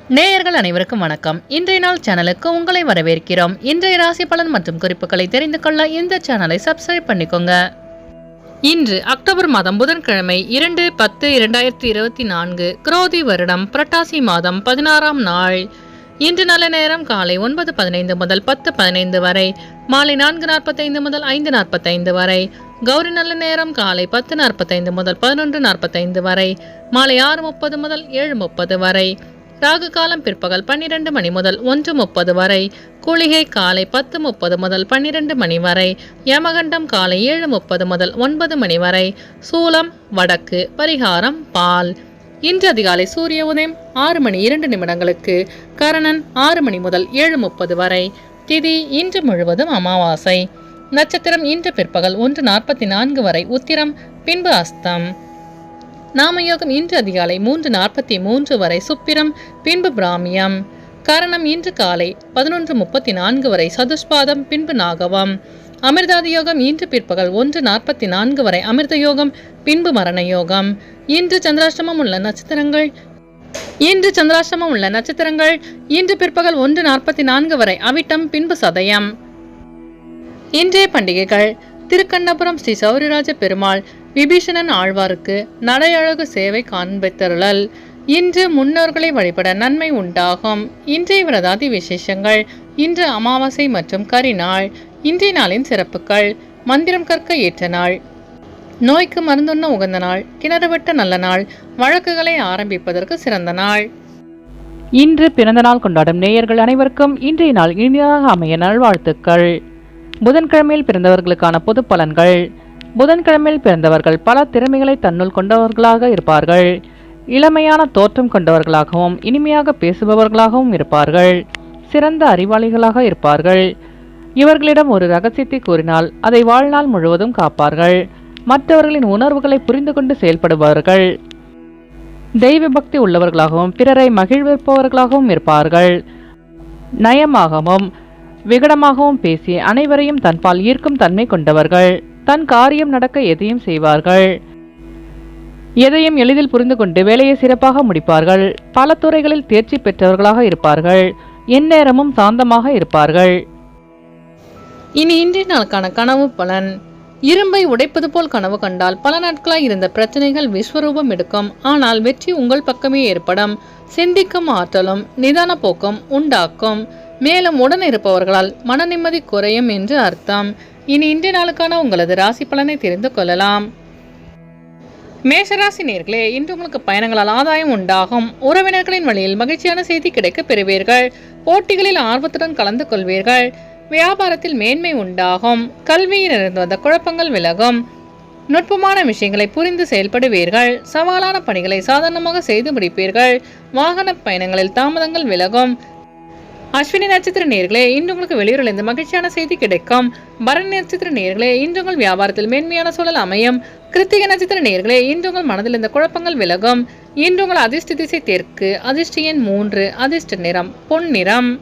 நேயர்கள் அனைவருக்கும் வணக்கம். இன்றைய நாள் சேனலுக்கு உங்களை வரவேற்கிறோம். இன்றைய ராசி பலன் மற்றும் குறிப்புகளை தெரிந்து கொள்ள இந்த சேனலை சப்ஸ்கிரைப் பண்ணிக்கோங்க. இன்று அக்டோபர் மாதம் புதன்கிழமை இரண்டு பத்து இரண்டாயிரத்தி இருபத்தி நான்கு குரோதி வருடம் புரட்டாசி மாதம் பதினாறாம் நாள். இன்று நல்ல நேரம் காலை ஒன்பது பதினைந்து முதல் பத்து பதினைந்து வரை மாலை நான்கு நாற்பத்தைந்து முதல் ஐந்து நாற்பத்தைந்து வரை கௌரி நல்ல நேரம் காலை பத்து நாற்பத்தைந்து முதல் பதினொன்று நாற்பத்தைந்து வரை மாலை ஆறு முப்பது முதல் ஏழு முப்பது வரை ராகு காலம் பிற்பகல் பன்னிரண்டு மணி முதல் ஒன்று முப்பது வரை. குளிகை காலை பத்து முப்பது முதல் பன்னிரண்டு மணி வரை. யமகண்டம் காலை ஏழு முப்பது முதல் ஒன்பது மணி வரை. சூலம் வடக்கு பரிகாரம் பால். இன்று அதிகாலை சூரிய உதயம் ஆறு மணி இரண்டு நிமிடங்களுக்கு. கரணன் ஆறு மணி முதல் ஏழு முப்பது வரை. திதி இன்று முழுவதும் அமாவாசை. நட்சத்திரம் இன்று பிற்பகல் ஒன்று நாற்பத்தி நான்கு வரை. உத்திரம் பின்பு அஸ்தம். நாமயோகம் இன்று அதிகாலை மூன்று நாற்பத்தி மூன்று வரை சுப்பிரம் பின்பு பிராமியம். கரணம் இன்று காலை பதினொன்று முப்பத்தி நான்கு வரை சதுஷ்பாதம் பின்பு நாகவம். அமிர்தாதி யோகம் இன்று பிற்பகல் ஒன்று நாற்பத்தி நான்கு வரை அமிர்த யோகம் பின்பு மரண யோகம். இன்று சந்திராஷ்டமம் உள்ள நட்சத்திரங்கள் இன்று சந்திராஷ்டமம் உள்ள நட்சத்திரங்கள் இன்று பிற்பகல் ஒன்று நாற்பத்தி நான்கு வரை அவிட்டம் பின்பு சதயம். இன்றைய பண்டிகைகள் திருக்கண்ணபுரம் ஸ்ரீ சௌரிராஜ பெருமாள் விபீஷணன் ஆழ்வாருக்கு நடையழகு சேவை காண்பித்தருளல். இன்று முன்னோர்களை வழிபட நன்மை உண்டாகும். இன்றைய விரதாதி விசேஷங்கள் இன்று அமாவாசை மற்றும் கரிநாள் இன்றைய நாளின் சிறப்புகள் மந்திரம் கற்க ஏற்ற நாள். நோய்க்கு மருந்துண்ண உகந்த நாள் கிணறு வெட்ட நல்ல நாள் வழக்குகளை ஆரம்பிப்பதற்கு சிறந்த நாள். இன்று பிறந்தநாள் கொண்டாடும் நேயர்கள் அனைவருக்கும் இன்றைய நாள் இனிதாக அமைய நல்வாழ்த்துக்கள். புதன்கிழமையில் பிறந்தவர்களுக்கான பொது பலன்கள். புதன்கிழமையில் பிறந்தவர்கள் பல திறமைகளை தன்னுள் கொண்டவர்களாக இருப்பார்கள். இளமையான தோற்றம் கொண்டவர்களாகவும் இனிமையாக பேசுபவர்களாகவும் இருப்பார்கள். சிறந்த அறிவாளிகளாக இருப்பார்கள். இவர்களிடம் ஒரு ரகசியத்தை கூறினால் அதை வாழ்நாள் முழுவதும் காப்பார்கள். மற்றவர்களின் உணர்வுகளை புரிந்து கொண்டு செயல்படுபவர்கள். தெய்வ பக்தி உள்ளவர்களாகவும் பிறரை மகிழ்விப்பவர்களாகவும் இருப்பார்கள். நயமாகவும் விகடமாகவும் பேசி அனைவரையும் தன்பால் ஈர்க்கும் தன்மை கொண்டவர்கள். தன் காரியம் நடக்க எதையும் செய்வார்கள். எதையும் எளிதில் புரிந்து கொண்டு வேலையை சிறப்பாக முடிப்பார்கள். பல துறைகளில் தேர்ச்சி பெற்றவர்களாக இருப்பார்கள். எந்நேரமும் சாந்தமாக இருப்பார்கள். இனி இன்றைய நாளுக்கான கனவு பலன். இரும்பை உடைப்பது போல் கனவு கண்டால் பல நாட்களாய் இருந்த பிரச்சனைகள் விஸ்வரூபம் எடுக்கும். ஆனால் வெற்றி உங்கள் பக்கமே ஏற்படும். சிந்திக்கும் ஆற்றலும் நிதான போக்கும் உண்டாக்கும். மேலும் உடன் இருப்பவர்களால் மன நிம்மதி குறையும் என்று அர்த்தம். இனி இன்றைய நாளுக்கான உங்களது ராசி பலனை தெரிந்து கொள்ளலாம். மேஷராசி நேர்களே இன்று உங்களுக்கு பயணங்களால் ஆதாயம் உண்டாகும். உறவினர்களின் வழியில் மகிழ்ச்சியான செய்தி கிடைக்க பெறுவீர்கள். போட்டிகளில் ஆர்வத்துடன் கலந்து கொள்வீர்கள். வியாபாரத்தில் மேன்மை உண்டாகும். கல்வியில் இருந்து வந்த குழப்பங்கள் விலகும். நுட்பமான விஷயங்களை புரிந்து செயல்படுவீர்கள். சவாலான பணிகளை சாதாரணமாக செய்து முடிப்பீர்கள். வாகன பயணங்களில் தாமதங்கள் விலகும். அஸ்வினி நட்சத்திர நேர்களே இன்று உங்களுக்கு வெளியூரிலிருந்து மகிழ்ச்சியான செய்தி கிடைக்கும். பரணி நட்சத்திர நேர்களே இன்று உங்கள் வியாபாரத்தில் மேன்மையான சூழல் அமையும். கிருத்திக நட்சத்திர நேர்களே இன்று உங்கள் மனதில் இருந்த குழப்பங்கள் விலகும். இன்று உங்கள் அதிர்ஷ்ட திசை தெற்கு அதிர்ஷ்ட எண் மூன்று அதிர்ஷ்ட நிறம் பொன் நிறம்.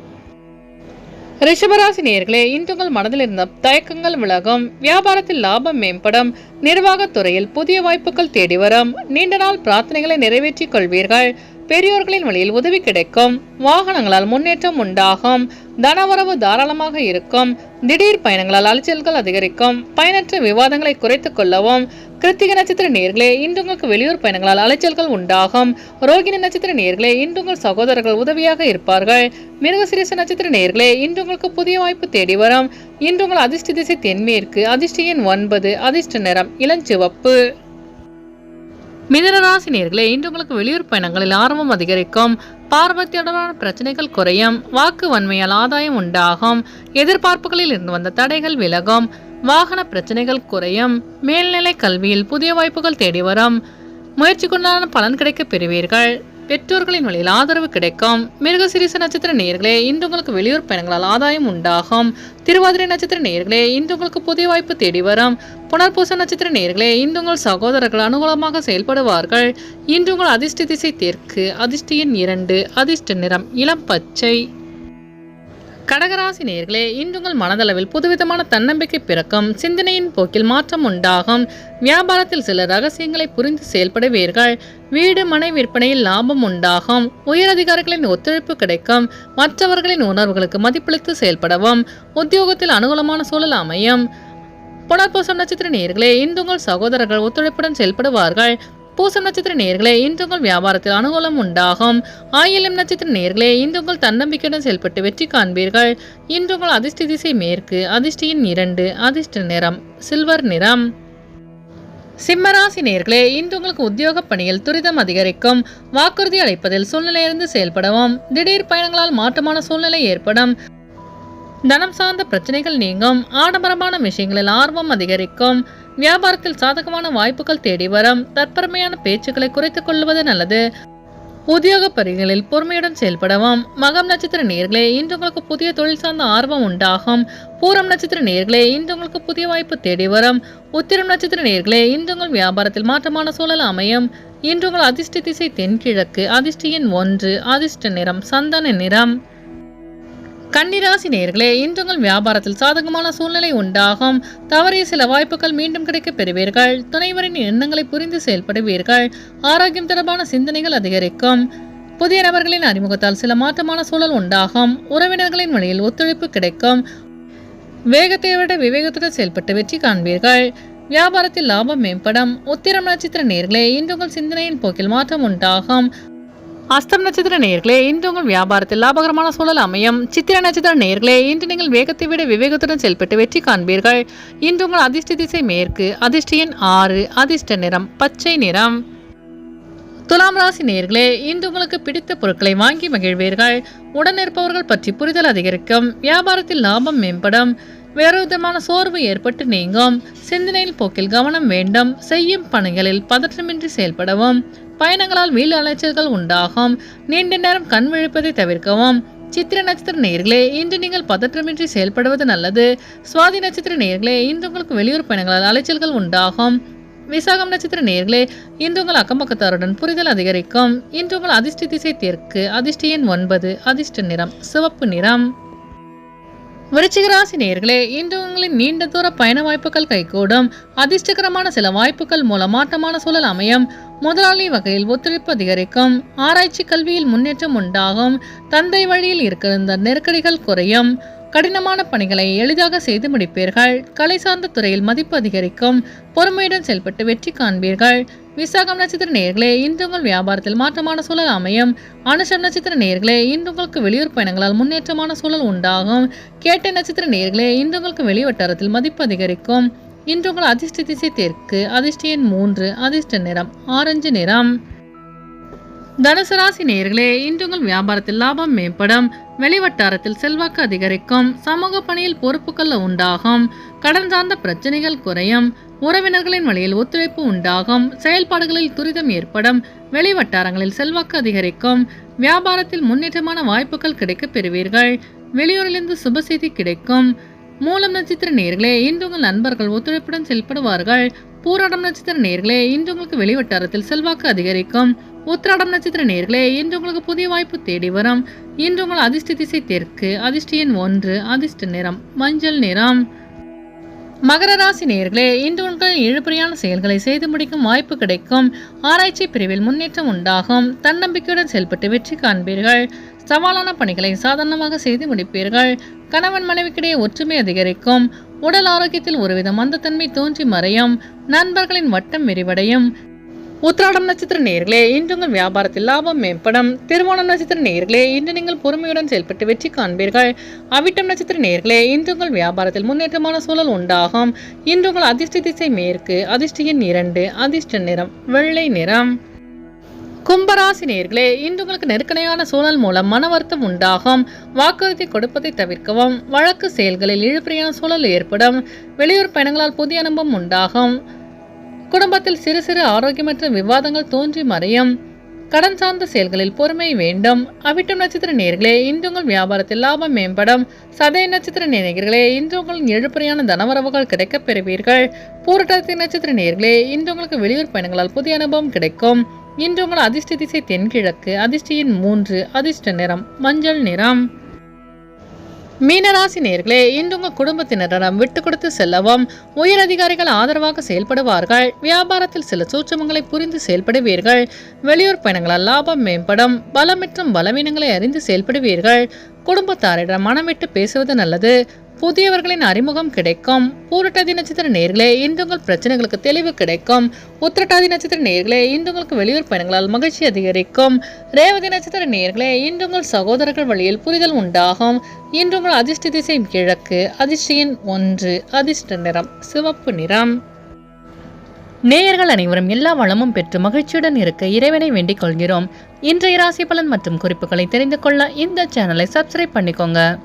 ரிஷபராசி நேர்களே இன்று உங்கள் மனதில் இருந்த தயக்கங்கள் விலகும். வியாபாரத்தில் லாபம் மேம்படும். நிர்வாகத் துறையில் புதிய வாய்ப்புகள் தேடி வரும். நீண்ட நாள் பிரார்த்தனைகளை நிறைவேற்றிக் கொள்வீர்கள். பெரியோர்களின் வழியில் உதவி கிடைக்கும். வாகனங்களால் முன்னேற்றம் உண்டாகும். தனவரவு தாராளமாக இருக்கும். திடீர் பயணங்களால் அலைச்சல்கள் அதிகரிக்கும். பயனற்ற விவாதங்களை குறைத்துக் கொள்ளவும். கிருத்திக நட்சத்திர நேர்களே இன்று உங்களுக்கு வெளியூர் பயணங்களால் அலைச்சல்கள் உண்டாகும். ரோகிணி நட்சத்திர நேர்களே இன்று உங்கள் சகோதரர்கள் உதவியாக இருப்பார்கள். மிருகசிரீச நட்சத்திர நேர்களே இன்று உங்களுக்கு புதிய வாய்ப்பு தேடி வரும். இன்று உங்கள் அதிர்ஷ்ட திசை தென்மேற்கு அதிர்ஷ்ட எண் ஒன்பது அதிர்ஷ்ட நிறம் இளஞ்சிவப்பு. மிதனராசி நேர்களை இன்று உங்களுக்கு வெளியூர் பயணங்களில் ஆர்வம் அதிகரிக்கும். பார்வத்தியுடனான பிரச்சனைகள் குறையும். வாக்கு வன்மையால் ஆதாயம் உண்டாகும். எதிர்பார்ப்புகளில் இருந்து வந்த தடைகள் விலகும். வாகன பிரச்சனைகள் குறையும். மேல்நிலை கல்வியில் புதிய வாய்ப்புகள் தேடி வரும். முயற்சிக்குண்டான பலன் கிடைக்க பெறுவீர்கள். பெற்றோர்களின் வழியில் ஆதரவு கிடைக்கும். மிருகசிரீச நட்சத்திர நேர்களே இன்று உங்களுக்கு வெளியூர் பயணங்களால் ஆதாயம் உண்டாகும். திருவாதிரை நட்சத்திர நேர்களே இன்று உங்களுக்கு புதிய வாய்ப்பு தேடி வரும். புனர்பூச நட்சத்திர நேர்களே இன்று உங்கள் சகோதரர்கள் அனுகூலமாக செயல்படுவார்கள். இன்று உங்கள் அதிர்ஷ்ட திசை தெற்கு அதிர்ஷ்ட எண் இரண்டு அதிர்ஷ்ட நிறம் இளம் பச்சை. கடகராசி நேர்களே இன்று உங்கள் மனதளவில் புதுவிதமான தன்னம்பிக்கை பிறக்கும் சிந்தனையின் போக்கில் மாற்றம் உண்டாகும். வியாபாரத்தில் சில ரகசியங்களை புரிந்து செயல்படுவீர்கள். வீடு மனை விற்பனையில் லாபம் உண்டாகும். உயரதிகாரிகளின் ஒத்துழைப்பு கிடைக்கும். மற்றவர்களின் உணர்வுகளுக்கு மதிப்பளித்து செயல்படவும். உத்தியோகத்தில் அனுகூலமான சூழல் அமையும். புனர்பூசம் நட்சத்திர நேர்களே இன்று உங்கள் சகோதரர்கள் ஒத்துழைப்புடன் செயல்படுவார்கள். பூசம் நட்சத்திர நேர்களே இன்று உங்கள் வியாபாரத்தில் அனுகூலம் உண்டாகும். ஆயிலம் நட்சத்திர நேர்களே இன்று உங்கள் தன்னம்பிக்கையுடன் செயல்பட்டு வெற்றி காண்பீர்கள். இன்று உங்கள் அதிர்ஷ்ட திசை மேற்கு அதிர்ஷ்டியின் இரண்டு அதிர்ஷ்ட நிறம் சில்வர் நிறம். சிம்மராசி நேர்களே இன்று உங்களுக்கு உத்தியோக பணியில் துரிதம் அதிகரிக்கும். வாக்குறுதி அளிப்பதில் சூழ்நிலையிலிருந்து செயல்படவும். திடீர் பயணங்களால் மாற்றமான சூழ்நிலை ஏற்படும். தனம் சார்ந்த பிரச்சனைகள் நீங்கும். ஆடம்பரமான விஷயங்களில் ஆர்வம் அதிகரிக்கும். வியாபாரத்தில் சாதகமான வாய்ப்புகள் தேடி வரும். தற்பெருமையான பேச்சுக்களை குறைத்துக் கொள்வது நல்லது. உத்தியோக பணிகளில் பொறுமையுடன் செயல்படவும். மகம் நட்சத்திர நேர்களே இன்று உங்களுக்கு புதிய தொழில் சார்ந்த ஆர்வம் உண்டாகும். பூரம் நட்சத்திர நேர்களே இன்று உங்களுக்கு புதிய வாய்ப்பு தேடி வரும். உத்திரம் நட்சத்திர நேர்களே இன்று உங்கள் வியாபாரத்தில் மாற்றமான சூழல் அமையும். இன்று உங்கள் அதிர்ஷ்ட திசை தென்கிழக்கு அதிர்ஷ்ட எண் ஒன்று அதிர்ஷ்ட நிறம் சந்தன நிறம். கன்னிராசி நேர்களே இன்று உங்கள் வியாபாரத்தில் சாதகமான சூழ்நிலை உண்டாகும். தவறிய சில வாய்ப்புகள் மீண்டும் கிடைக்கப் பெறுவீர்கள். துணைவரின் எண்ணங்களை புரிந்து செயல்படுவீர்கள். ஆரோக்கியம் தொடர்பான சிந்தனைகள் அதிகரிக்கும். புதிய நபர்களின் அறிமுகத்தால் சில மாற்றமான சூழல் உண்டாகும். உறவினர்களின் வழியில் ஒத்துழைப்பு கிடைக்கும். வேகத்தை விட விவேகத்துடன் செயல்பட்டு வெற்றி காண்பீர்கள். வியாபாரத்தில் லாபம் மேம்படும். உத்திரம் நட்சத்திர நேர்களே இன்று உங்கள் சிந்தனையின் போக்கில் மாற்றம் உண்டாகும். அஸ்தம் நட்சத்திர நேர்களே இன்று உங்கள் வியாபாரத்தில் லாபகரமான சூழல் அமையும். சித்திர நட்சத்திர நேர்களே இன்று நீங்கள் வேகத்தை விட விவேகத்துடன் செயல்பட்டு வெற்றி காண்பீர்கள். இன்று உங்கள் அதிர்ஷ்ட திசை மேற்கு அதிர்ஷ்ட எண் ஆறு அதிர்ஷ்ட நிறம் பச்சை நிறம். துலாம் ராசி நேர்களே இன்று உங்களுக்கு பிடித்த பொருட்களை வாங்கி மகிழ்வீர்கள். உடன் இருப்பவர்கள் பற்றி புரிதல் அதிகரிக்கும். வியாபாரத்தில் லாபம் மேம்படும். வேறு விதமான சோர்வு ஏற்பட்டு நீங்கும். சிந்தனையில் போக்கில் கவனம் வேண்டும். செய்யும் பணிகளில் பதற்றமின்றி செயல்படவும். பயணங்களால் வீல் அலைச்சல்கள் உண்டாகும். நீண்ட நேரம் கண் விழிப்பதை தவிர்க்கவும். சித்திர நட்சத்திர நேர்களே இன்று நீங்கள் பதற்றமின்றி செயல்படுவது நல்லது. சுவாதி நட்சத்திர நேர்களே இன்று உங்களுக்கு வெளியூர் பயணங்களால் அலைச்சல்கள் உண்டாகும். விசாகம் நட்சத்திர நேர்களே இன்று உங்கள் அக்கம்பக்கத்தாருடன் புரிதல் அதிகரிக்கும். இன்று உங்கள் அதிர்ஷ்ட திசை தெற்கு அதிர்ஷ்ட எண் ஒன்பது அதிர்ஷ்ட நிறம் சிவப்பு நிறம். விருச்சிகராசி நேர்களே இன்று உங்களின் நீண்ட தூர பயண வாய்ப்புகள் கைகூடும். அதிர்ஷ்டகரமான சில வாய்ப்புகள் மூலம் மாற்றமான சூழல் அமையும். முதலாளி வகையில் ஒத்துழைப்பு அதிகரிக்கும். ஆராய்ச்சி கல்வியில் முன்னேற்றம் உண்டாகும். தந்தை வழியில் இருக்கிற நெருக்கடிகள் குறையும். கடினமான பணிகளை எளிதாக செய்து முடிப்பீர்கள். கலை சார்ந்த துறையில் மதிப்பு அதிகரிக்கும். பொறுமையுடன் செயல்பட்டு வெற்றி காண்பீர்கள். விசாகம் நட்சத்திர நேர்களே இன்று உங்கள் வியாபாரத்தில் மாற்றமான சூழல் அமையும். அனுஷம் நட்சத்திர நேர்களே இன்று உங்களுக்கு வெளியூர் பயணங்களால் முன்னேற்றமான சூழல் உண்டாகும். கேட்ட நட்சத்திர நேர்களே இன்று உங்களுக்கு வெளிவட்டாரத்தில் மதிப்பு அதிகரிக்கும். இன்று உங்கள் அதிர்ஷ்ட திசை தெற்கு அதிர்ஷ்ட எண் மூன்று அதிர்ஷ்ட நிறம் ஆரஞ்சு நிறம். தனுசு ராசி நேயர்களே இன்று உங்கள் வியாபாரத்தில் லாபம் மேம்படும். வெளிவட்டாரத்தில் செல்வாக்கு அதிகரிக்கும். சமூக பணியில் பொறுப்புகள் உண்டாகும். கடன் சார்ந்த பிரச்சனைகள் குறையும். உறவினர்களின் வழியில் ஒத்துழைப்பு உண்டாகும். செயல்பாடுகளில் துரிதம் ஏற்படும். வெளிவட்டாரங்களில் செல்வாக்கு அதிகரிக்கும். வியாபாரத்தில் முன்னேற்றமான வாய்ப்புகள் கிடைக்கப் பெறுவீர்கள். வெளியூரிலிருந்து சுப செய்தி கிடைக்கும். மூலம் நட்சத்திர நேர்களே இன்று உங்கள் நண்பர்கள் ஒத்துழைப்புடன் செயல்படுவார்கள். பூராடம் நட்சத்திர நேர்களே இன்று உங்களுக்கு வெளிவட்டாரத்தில் செல்வாக்கு அதிகரிக்கும். உத்திராடம் நட்சத்திர நேர்களே இன்று உங்களுக்கு புதிய வாய்ப்பு தேடி வரும். இன்று உங்கள் அதிர்ஷ்ட திசை தெற்கு அதிர்ஷ்ட எண் ஒன்று அதிர்ஷ்ட நிறம் மஞ்சள் நிறம். மகர ராசி நேர்களே இன்று உங்கள் இழுபறியான செயல்களை செய்து முடிக்கும் வாய்ப்பு கிடைக்கும். ஆராய்ச்சி பிரிவில் முன்னேற்றம் உண்டாகும். தன்னம்பிக்கையுடன் செயல்பட்டு வெற்றி காண்பீர்கள். சவாலான பணிகளை சாதாரணமாக செய்து முடிப்பீர்கள். கணவன் மனைவிக்கிடையே ஒற்றுமை அதிகரிக்கும். உடல் ஆரோக்கியத்தில் ஒருவித மந்தத்தன்மை தோன்றி மறையும். நண்பர்களின் வட்டம் விரிவடையும். உத்திராடம் நட்சத்திர நேர்களே இன்று உங்கள் வியாபாரத்தில் லாபம் மேம்படும். திருவோணம் நட்சத்திர நேர்களே இன்று நீங்கள் பொறுமையுடன் செயல்பட்டு வெற்றி காண்பீர்கள். அவிட்டம் நட்சத்திர நேர்களே இன்று உங்கள் வியாபாரத்தில் முன்னேற்றமான சூழல் உண்டாகும். இன்று உங்கள் அதிர்ஷ்ட திசை மேற்கு அதிர்ஷ்ட எண் இரண்டு அதிர்ஷ்ட நிறம் வெள்ளை நிறம். கும்பராசி நேர்களே இன்று உங்களுக்கு நெருக்கடியான சூழல் மூலம் மன வருத்தம் உண்டாகும். வாக்குறுதி கொடுப்பதை தவிர்க்கவும் வழக்கு செயல்களில் இழுபறியான சூழல் ஏற்படும். வெளியூர் பயணங்களால் புதிய அனுபவம் உண்டாகும். குடும்பத்தில் சிறு சிறு ஆரோக்கியமற்ற விவாதங்கள் தோன்றி மறையும். கடன் சார்ந்த செயல்களில் பொறுமை வேண்டும். அவிட்டம் நட்சத்திர நேர்களே இன்று உங்கள் வியாபாரத்தில் லாபம் மேம்படும். சதய நட்சத்திர நேர்களே இன்று உங்கள் எழுப்பறையான தனவரவுகள் கிடைக்கப் பெறுவீர்கள். பூரட்டாதி நட்சத்திர நேர்களே இன்று உங்களுக்கு வெளியூர் பயணங்களால் புதிய அனுபவம் கிடைக்கும். இன்று உங்கள் அதிர்ஷ்ட திசை தென்கிழக்கு அதிர்ஷ்டியின் மூன்று அதிர்ஷ்ட நிறம் மஞ்சள் நிறம். மீனராசி நேர்களே இன்று உங்கள் குடும்பத்தினரிடம் விட்டு கொடுத்து செல்லவும் உயர் அதிகாரிகள் ஆதரவாக செயல்படுவார்கள் வியாபாரத்தில் சில சூட்சமங்களை புரிந்து செயல்படுவீர்கள் வெளியூர் பயணங்களால் லாபம் மேம்படும் பலம் மற்றும் பலவீனங்களை அறிந்து செயல்படுவீர்கள் குடும்பத்தாரிடம் மனம் விட்டு பேசுவது நல்லது புதியவர்களின் அறிமுகம் கிடைக்கும். பூரட்டாதி நட்சத்திர நேர்களே இன்று உங்கள் பிரச்சனைகளுக்கு தெளிவு கிடைக்கும். உத்திரட்டாதி நட்சத்திர நேர்களே இன்று உங்களுக்கு வெளியூர் பயணங்களால் மகிழ்ச்சி அதிகரிக்கும். ரேவதி நட்சத்திர நேர்களே இன்று உங்கள் சகோதரர்கள் வழியில் புரிதல் உண்டாகும். இன்று உங்கள் அதிர்ஷ்ட திசை கிழக்கு அதிர்ஷ்டியின் ஒன்று அதிர்ஷ்ட நிறம் சிவப்பு நிறம். நேயர்கள் அனைவரும் எல்லா வளமும் பெற்று மகிழ்ச்சியுடன் இருக்க இறைவனை வேண்டிக் கொள்கிறோம். இன்றைய ராசி பலன் மற்றும் குறிப்புகளை தெரிந்து கொள்ள இந்த சேனலை சப்ஸ்கிரைப் பண்ணிக்கோங்க.